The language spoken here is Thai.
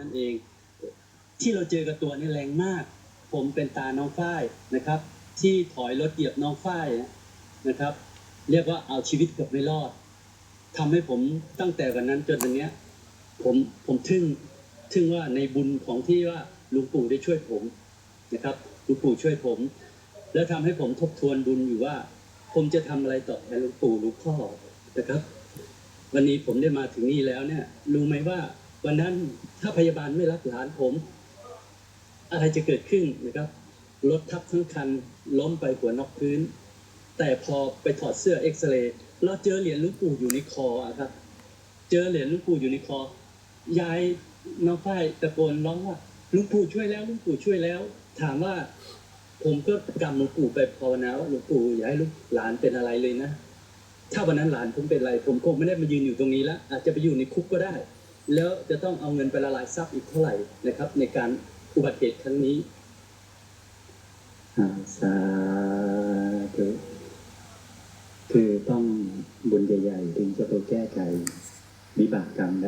นั่นเอง ที่เราเจอกับตัวนี่แรงมาก ผมเป็นตาน้องฝ้ายนะครับ ที่ถอยรถเหยียบน้องฝ้ายนะครับ เรียกว่าเอาชีวิตเกือบไม่รอดทำให้ผมตั้งแต่วันนั้นจนวันนี้ผมผมทึ่งทึ่งว่าในบุญของที่ว่าลุงปู่ได้ช่วยผมนะครับลุงปู่ช่วยผม แล้วทำให้ผมทบทวนบุญอยู่ว่า ผมจะทำอะไรต่อแทนลุงปู่ลุงพ่อนะครับ วันนี้ผมได้มาถึงนี่แล้วเนี่ยรู้ไหมว่า วันนั้นถ้าพยาบาลไม่รับหลานผม อะไรจะเกิดขึ้นนะครับรถทับทั้งคันล้มไปหัวนอกพื้น แต่พอไปถอดเสื้อเอ็กซเรย์เราเจอเหรียญลุงปู่อยู่ในคอครับ เจอเหรียญลุงปู่อยู่ในคอยายน้องฝ้ายตะโกนร้องว่าลุงปู่ช่วยแล้วลุงปู่ช่วยแล้ว ถามว่า ผมก็กำลวงปู่ไปภาวนาว่าลวงปู่อย่าให้ลูกหลานเป็นอะไรเลยนะ ถ้าวันนั้นหลานผมเป็นอะไร ผมคงไม่ได้มายืนอยู่ตรงนี้แล้วอาจจะไปอยู่ในคุกก็ได้ แล้วจะต้องเอาเงินไปละลายทรัพย์อีกเท่าไหร่นะครับ ในการอุบัติเหตุครั้งนี้สาธุคือต้องบุญใหญ่ๆ ถึงจะไปแก้ไขวิบากกรรมได้